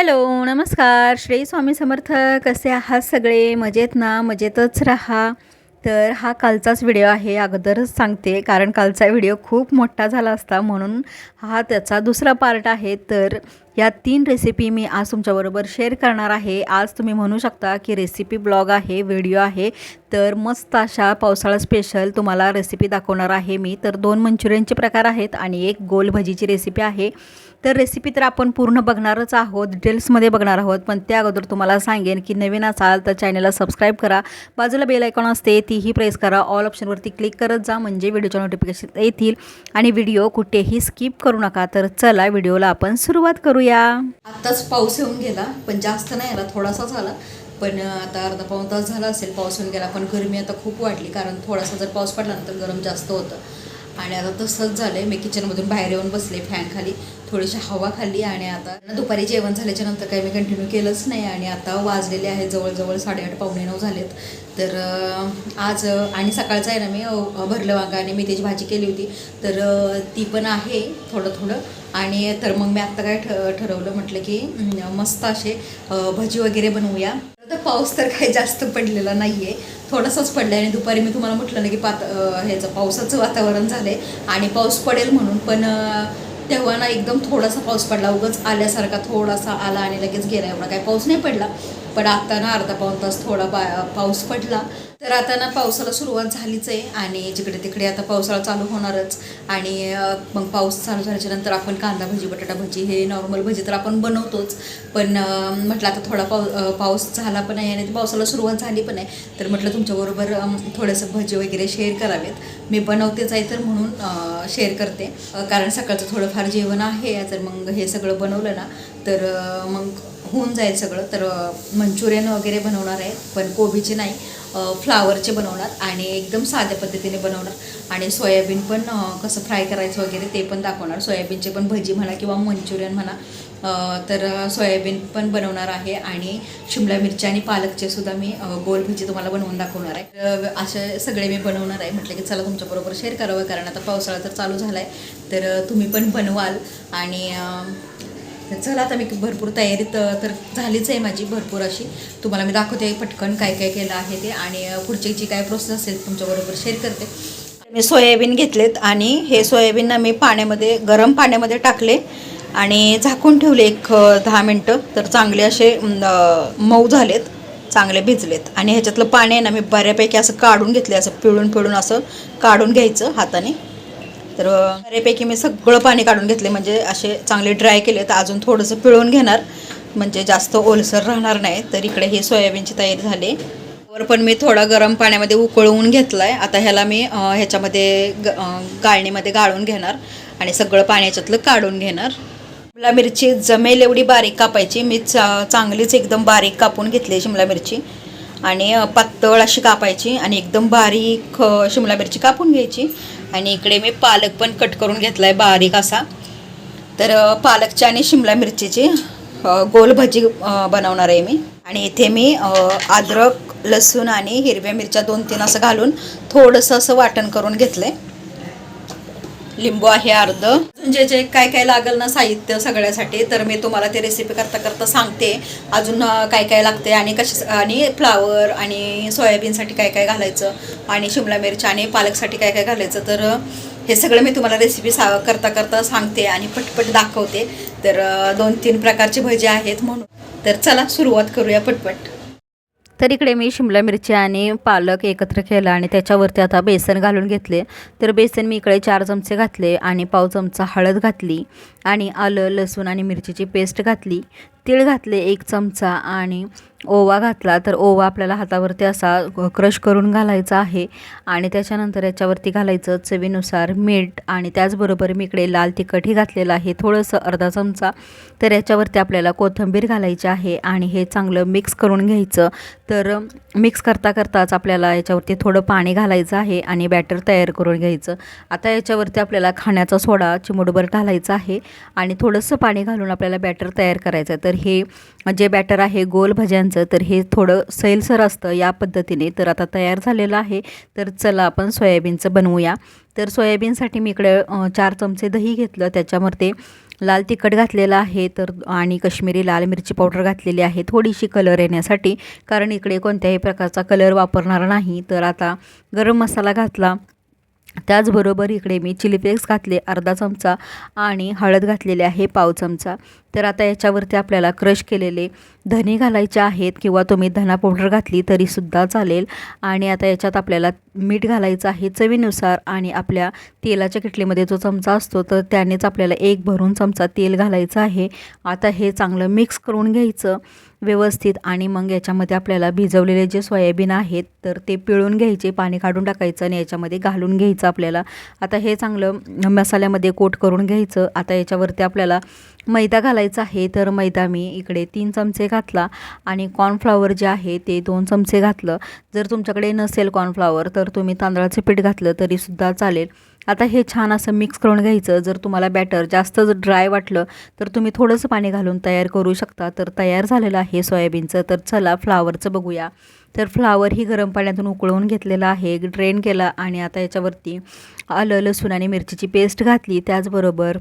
Hello नमस्कार. श्री स्वामी समर्थ कसे आहात सगळे? मजेत ना? मजेतच राहा. तर हा कालचाच व्हिडिओ आहे अगोदरच सांगते कारण कालचा व्हिडिओ खूप मोठा झाला असता म्हणून हा त्याचा दुसरा पार्ट आहे. तर या तीन रेसिपी मी आज तुमच्याबरोबर शेअर करणार आहे. आज तुम्ही म्हणू शकता की रेसिपी ब्लॉग आहे व्हिडिओ आहे. तर मस्त अशा पावसाळा स्पेशल तुम्हाला रेसिपी दाखवणार आहे मी. तर दोन मंचुरियनचे प्रकार आहेत आणि एक गोल भजीची रेसिपी आहे. तर रेसिपी तर आपण पूर्ण बघणारच आहोत डिटेल्समध्ये बघणार आहोत. पण त्या अगोदर तुम्हाला सांगेन की नवीन असाल तर चॅनलला सबस्क्राईब करा. बाजूला बेल आयकॉन असते तीही प्रेस करा. ऑल ऑप्शनवरती क्लिक करत जा म्हणजे व्हिडिओच्या नोटिफिकेशन येतील. आणि व्हिडिओ कुठेही स्किप करू नका. तर चला व्हिडिओला आपण सुरुवात करूया. आत्ताच पाऊस येऊन गेला पण जास्त नाही आला थोडासा झाला. पण आता अर्धा पाऊण तास झाला असेल पाऊस येऊन गेला पण गरमी आता खूप वाढली कारण थोडासा जर पाऊस पडला तर गरम जास्त होतं. आणि आता तसंच झालंय मी किचनमधून बाहेर येऊन बसले फॅन खाली थोडीशी हवा खाल्ली आणि आता दुपारी जेवण झाल्याच्यानंतर काही मी कंटिन्यू केलंच नाही आणि आता वाजलेले आहे जवळजवळ साडेआठ पावणे नऊ झालेत. तर आज आणि सकाळचं आहे ना मी भरलं वांगा आणि मेथीची भाजी केली होती. तर ती पण आहे थोडं थोडं. आणि तर मग मी आत्ता काय ठ ठरवलं म्हटलं की मस्त असे भजी वगैरे बनवूया. तर पाऊस तर काही जास्त पडलेला नाही आहे थोडासाच पडला आणि दुपारी मी तुम्हाला म्हटलं ना की पात ह्याचं पावसाचं वातावरण झालं आहे आणि पाऊस पडेल म्हणून पण तेव्हा ना एकदम थोडासा पाऊस पडला. उगाच आल्यासारखा थोडासा आला आणि लगेच गेला एवढा. काही पाऊस नाही पडला. पण आता ना अर्धा पाऊण तास थोडा पा पाऊस पडला. तर आता ना पावसाला सुरुवात झालीच आहे आणि जिकडे तिकडे आता पावसाळा चालू होणारच. आणि मग पाऊस चालू झाल्याच्यानंतर आपण कांदा भजी बटाटा भजी हे नॉर्मल भजी तर आपण बनवतोच. पण म्हटलं आता थोडा पाऊ पाऊस झाला पण आहे आणि पावसाला सुरुवात झाली पण आहे. तर म्हटलं तुमच्याबरोबर थोडंसं भजी वगैरे शेअर करावेत. मी बनवतेच आहे तर म्हणून शेअर करते. कारण सकाळचं थोडंफार जेवण आहे तर मग हे सगळं बनवलं ना तर मग होऊन जाईल सगळं. तर मंचुरियन वगैरे बनवणार आहे पण कोबीचे नाही. फ्लावरचे बनवणार आणि एकदम साध्या पद्धतीने बनवणार. आणि सोयाबीन पण कसं फ्राय करायचं वगैरे ते पण दाखवणार. सोयाबीनचे पण भजी म्हणा किंवा मंचुरियन म्हणा. तर सोयाबीन पण बनवणार आहे आणि शिमला मिरची आणि पालकचे सुद्धा मी गोल भजी तुम्हाला बनवून दाखवणार आहे. तर असे सगळे मी बनवणार आहे. म्हटलं की चला तुमच्याबरोबर शेअर करावं कारण आता पावसाळा तर चालू झाला आहे तर तुम्ही पण बनवाल आणि तर चला आता मी भरपूर तयारी तर झालीच आहे माझी भरपूर अशी. तुम्हाला मी दाखवते पटकन काय काय केलं आहे ते आणि पुढची जी काय प्रोसेस असेल तुमच्याबरोबर शेअर करते. मी सोयाबीन घेतलेत आणि हे सोयाबीन मी पाण्यामध्ये गरम पाण्यामध्ये टाकले आणि झाकून ठेवले एक दहा मिनटं. तर चांगले असे मऊ झालेत चांगले भिजलेत. आणि ह्याच्यातलं पाणी आहे ना मी बऱ्यापैकी असं काढून घेतले असं पिळून पिळून असं काढून घ्यायचं हाताने. तर बऱ्यापैकी मी सगळं पाणी काढून घेतले. म्हणजे असे चांगले ड्राय केले तर अजून थोडंसं पिळून घेणार. म्हणजे जास्त ओलसर राहणार नाही. तर इकडे हे सोयाबीनची तयारी झाली. वर पण मी थोडा गरम पाण्यामध्ये उकळवून घेतला आहे आता ह्याला मी ह्याच्यामध्ये ग गाळणीमध्ये गाळून घेणार. आणि सगळं पाणी याच्यातलं काढून घेणार. शिमला मिरची जमेल एवढी बारीक कापायची. मी चा चांगलीच एकदम बारीक कापून घेतली शिमला मिरची. आणि पातळ अशी कापायची. आणि एकदम बारीक शिमला मिरची कापून घ्यायची. आणि इकडे मी पालक पण कट करून घेतला आहे बारीक असा. तर अ, पालकची आणि शिमला मिरचीची गोल भजी बनवणार आहे मी. आणि इथे मी अद्रक लसूण आणि हिरव्या मिरच्या दोन तीन असं घालून थोडंसं असं वाटण करून घेतलं आहे लिंबू आहे अर्ध. जे जे काय काय लागेल ना साहित्य सगळ्यासाठी तर मी तुम्हाला ते रेसिपी करता करता सांगते. अजून काय काय लागते आणि कसे आणि फ्लावर आणि सोयाबीनसाठी काय काय घालायचं आणि शिमला मिरची आणि पालकसाठी काय काय घालायचं तर हे सगळं मी तुम्हाला रेसिपी सा करता करता सांगते आणि पटपट दाखवते. तर दोन तीन प्रकारचे भजी आहेत म्हणून. तर चला सुरुवात करूया पटपट. तर इकडे मी शिमला मिरची आणि पालक एकत्र केला आणि त्याच्यावरती आता बेसन घालून घेतले. तर बेसन मी इकडे चार चमचे घातले आणि पाव चमचा हळद घातली आणि आलं लसूण आणि मिरचीची पेस्ट घातली. तीळ घातले एक चमचा आणि ओवा घातला तर ओवा आपल्याला हातावरती असा क्रश करून घालायचा आहे आणि त्याच्यानंतर याच्यावरती घालायचं चवीनुसार मीठ आणि त्याचबरोबर मी इकडे लाल तिखटही घातलेलं आहे. थोडंसं अर्धा चमचा तर याच्यावरती आपल्याला कोथिंबीर घालायची आहे आणि हे चांगलं मिक्स करून घ्यायचं. तर मिक्स करता करताच आपल्याला याच्यावरती थोडं पाणी घालायचं आहे आणि बॅटर तयार करून घ्यायचं. आता याच्यावरती आपल्याला खाण्याचा सोडा चिमूटभर घालायचा आहे आणि थोडंसं पाणी घालून आपल्याला बॅटर तयार करायचं आहे. तर हे जे बॅटर आहे गोल भज्यांचं तर हे थोडं सैलसर असतं या पद्धतीने. तर आता तयार झालेलं आहे. तर चला आपण सोयाबीनचं बनवूया. तर सोयाबीनसाठी मी इकडे चार चमचे दही घेतलं. त्याच्यामध्ये लाल तिखट घातलेलं आहे. तर आणि कश्मीरी लाल मिरची पावडर घातलेली आहे. थोडीशी कलर येण्यासाठी. कारण इकडे कोणत्याही प्रकारचा कलर वापरणार नाही. तर आता गरम मसाला घातला. त्याचबरोबर इकडे मी चिली फ्लेक्स घातले. अर्धा चमचा. आणि हळद घातलेली आहे पाव चमचा. तर आता याच्यावरती आपल्याला क्रश केलेले धने घालायचे आहेत किंवा तुम्ही धना पावडर घातली तरीसुद्धा चालेल. आणि आता याच्यात आपल्याला मीठ घालायचं आहे चवीनुसार आणि आपल्या तेलाच्या किटलीमध्ये जो चमचा असतो तर त्यानेच आपल्याला एक भरून चमचा तेल घालायचं आहे. आता हे चांगलं मिक्स करून घ्यायचं व्यवस्थित आणि मग याच्यामध्ये आपल्याला भिजवलेले जे सोयाबीन आहेत तर ते पिळून घ्यायचे पाणी काढून टाकायचं आणि याच्यामध्ये घालून घ्यायचं आपल्याला. आता हे चांगलं मसाल्यामध्ये कोट करून घ्यायचं. आता याच्यावरती आपल्याला मैदा घालायचा आहे तर मैदा मी इकडे तीन चमचे घातला आणि कॉर्नफ्लॉवर जे आहे ते दोन चमचे घातलं. जर तुमच्याकडे नसेल कॉर्नफ्लॉवर तर तुम्ही तांदळाचं पीठ घातलं तरीसुद्धा चालेल. आता हे छान असं मिक्स करून घ्यायचं. जर तुम्हाला बॅटर जास्त जर ड्राय वाटलं तर तुम्ही थोडंसं पाणी घालून तयार करू शकता. तर तयार झालेलं आहे सोयाबीनचं. तर चला फ्लावरचं बघूया. तर फ्लावर ही गरम पाण्यातून उकळवून घेतलेला आहे. ड्रेन केला आणि आता याच्यावरती आलं लसूण आणि मिरचीची पेस्ट घातली. त्याचबरोबर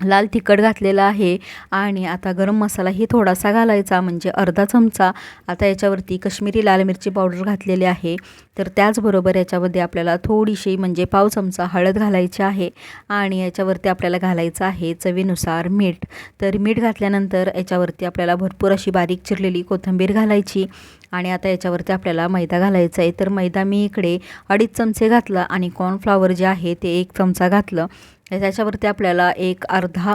लाल तिखट घातलेला आहे आणि आता गरम मसालाही थोडासा घालायचा म्हणजे अर्धा चमचा. आता याच्यावरती कश्मीरी लाल मिरची पावडर घातलेली आहे. तर त्याचबरोबर याच्यामध्ये आपल्याला थोडीशी म्हणजे पाव चमचा हळद घालायची आहे आणि याच्यावरती आपल्याला घालायचं आहे चवीनुसार मीठ. तर मीठ घातल्यानंतर याच्यावरती आपल्याला भरपूर अशी बारीक चिरलेली कोथिंबीर घालायची आणि आता याच्यावरती आपल्याला मैदा घालायचा आहे. तर मैदा मी इकडे अडीच चमचे घातला आणि कॉर्नफ्लावर जे आहे ते एक चमचा घातलं. त्याच्यावरती आपल्याला एक अर्धा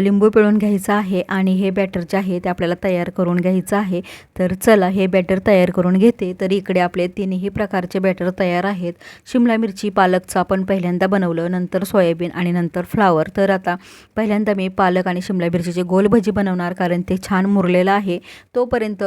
लिंबू पिळून घ्यायचा आहे आणि हे बॅटर जे आहे ते आपल्याला तयार करून घ्यायचं आहे. तर चला हे बॅटर तयार करून घेते. तर इकडे आपले तिन्ही प्रकारचे बॅटर तयार आहेत. शिमला मिरची पालकचं आपण पहिल्यांदा बनवलं नंतर सोयाबीन आणि नंतर फ्लावर. तर आता पहिल्यांदा मी पालक आणि शिमला मिरचीचे गोल भजी बनवणार कारण ते छान मुरलेलं आहे. तोपर्यंत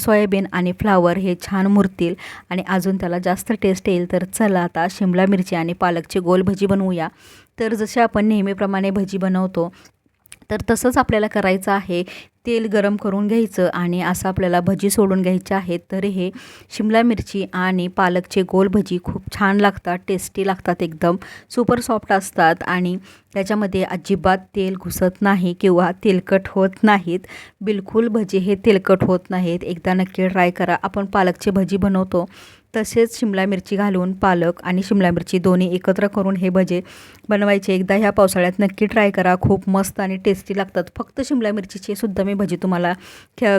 सोयाबीन आणि फ्लावर हे छान मुरतील आणि अजून त्याला जास्त टेस्ट येईल. तर चला आता शिमला मिरची आणि पालकची गोल भजी बनवूया. तर जसे आपण नेहमीप्रमाणे भजी बनवतो तर तसंच आपल्याला करायचं आहे. तेल गरम करून घ्यायचं आणि असं आपल्याला भजी सोडून घ्यायचे आहेत. तर हे शिमला मिरची आणि पालकचे गोल भजी खूप छान लागतात टेस्टी लागतात एकदम. सुपर सॉफ्ट असतात आणि त्याच्यामध्ये अजिबात तेल घुसत नाही किंवा तेलकट होत नाहीत. बिलकुल भजी हे तेलकट होत नाहीत. एकदा नक्की ट्राय करा. आपण पालकचे भजी बनवतो. तसेच शिमला मिरची घालून पालक आणि शिमला मिरची दोन्ही एकत्र करून हे भजे बनवायचे. एकदा ह्या पावसाळ्यात नक्की ट्राय करा. खूप मस्त आणि टेस्टी लागतात. फक्त शिमला मिरचीचे सुद्धा मी भजी तुम्हाला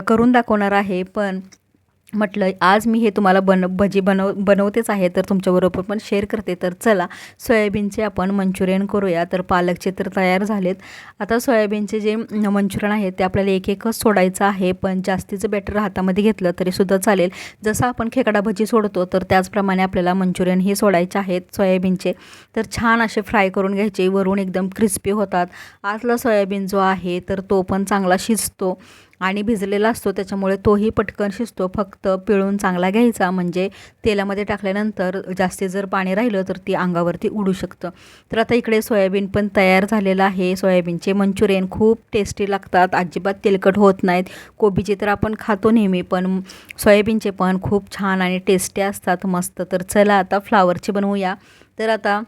करून दाखवणार आहे. पण म्हटलं आज मी हे तुम्हाला बन भजी बनव बनवतेच आहे तर तुमच्याबरोबर पण शेअर करते. तर चला सोयाबीनचे आपण मंचुरियन करूया. तर पालकचे तर तयार झालेत. आता सोयाबीनचे जे मंचुरियन आहे ते आपल्याला एक एकच सोडायचं आहे पण जास्तीचं बॅटर हातामध्ये घेतलं तरीसुद्धा चालेल. जसं आपण खेकडा भजी सोडतो तर त्याचप्रमाणे आपल्याला मंचुरियन हे सोडायचे आहेत सोयाबीनचे. तर छान असे फ्राय करून घ्यायचे वरून एकदम क्रिस्पी होतात. आतला सोयाबीन जो आहे तर तो पण चांगला शिजतो. आणि भिजलेला असतो त्याच्यामुळे तोही पटकन शिजतो. फक्त पिळून चांगला घ्यायचा म्हणजे तेलामध्ये टाकल्यानंतर जास्ती जर पाणी राहिलं तर ती अंगावरती उडू शकतं. तर आता इकडे सोयाबीन पण तयार झालेलं आहे. सोयाबीनचे मंचुरियन खूप टेस्टी लागतात. अजिबात तेलकट होत नाहीत. कोबीचे तर आपण खातो नेहमी पण सोयाबीनचे पण खूप छान आणि टेस्टी असतात. मस्त. तर चला आता फ्लावरचे बनवूया. तर आता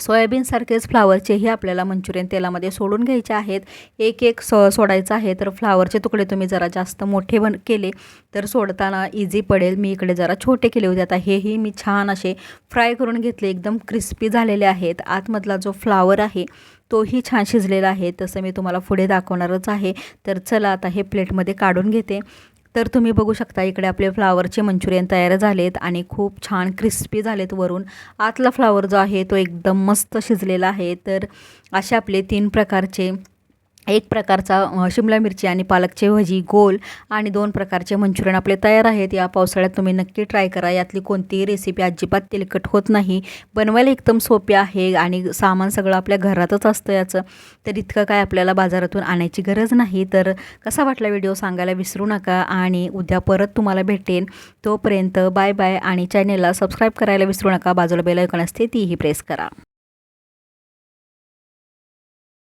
सोयाबीनसारखेच फ्लावरचेही आपल्याला मंचुरियन तेलामध्ये सोडून घ्यायचे आहेत. एक एक सो सोडायचं आहे तर फ्लावरचे तुकडे तुम्ही जरा जास्त मोठे बन केले तर सोडताना इझी पडेल. मी इकडे जरा छोटे केले होते. आता हेही मी छान असे फ्राय करून घेतले. एकदम क्रिस्पी झालेले आहेत. आतमधला जो फ्लावर आहे तोही छान शिजलेला आहे. तसं मी तुम्हाला पुढे दाखवणारच आहे. तर चला आता हे प्लेटमध्ये काढून घेते. तर तुम्ही बघू शकता इकडे आपले फ्लावरचे मंचुरियन तयार झालेत आणि खूप छान क्रिस्पी झालेत वरून. आतला फ्लावर जो आहे तो एकदम मस्त शिजलेला आहे. तर असे आपले तीन प्रकारचे एक प्रकारचा शिमला मिरची आणि पालकचे भजी गोल आणि दोन प्रकारचे मंचुरियन आपले तयार आहेत. या पावसाळ्यात तुम्ही नक्की ट्राय करा. यातली कोणतीही रेसिपी अजिबात तेलकट होत नाही. बनवायला एकदम सोपे आहे आणि सामान सगळं आपल्या घरातच असतं याचं. तर इतकं काय आपल्याला बाजारातून आणायची गरज नाही. तर कसा वाटला व्हिडिओ सांगायला विसरू नका आणि उद्या परत तुम्हाला भेटेन. तोपर्यंत बाय बाय आणि चॅनेलला सबस्क्राईब करायला विसरू नका. बाजूला बेल ऐकून असते तीही प्रेस करा.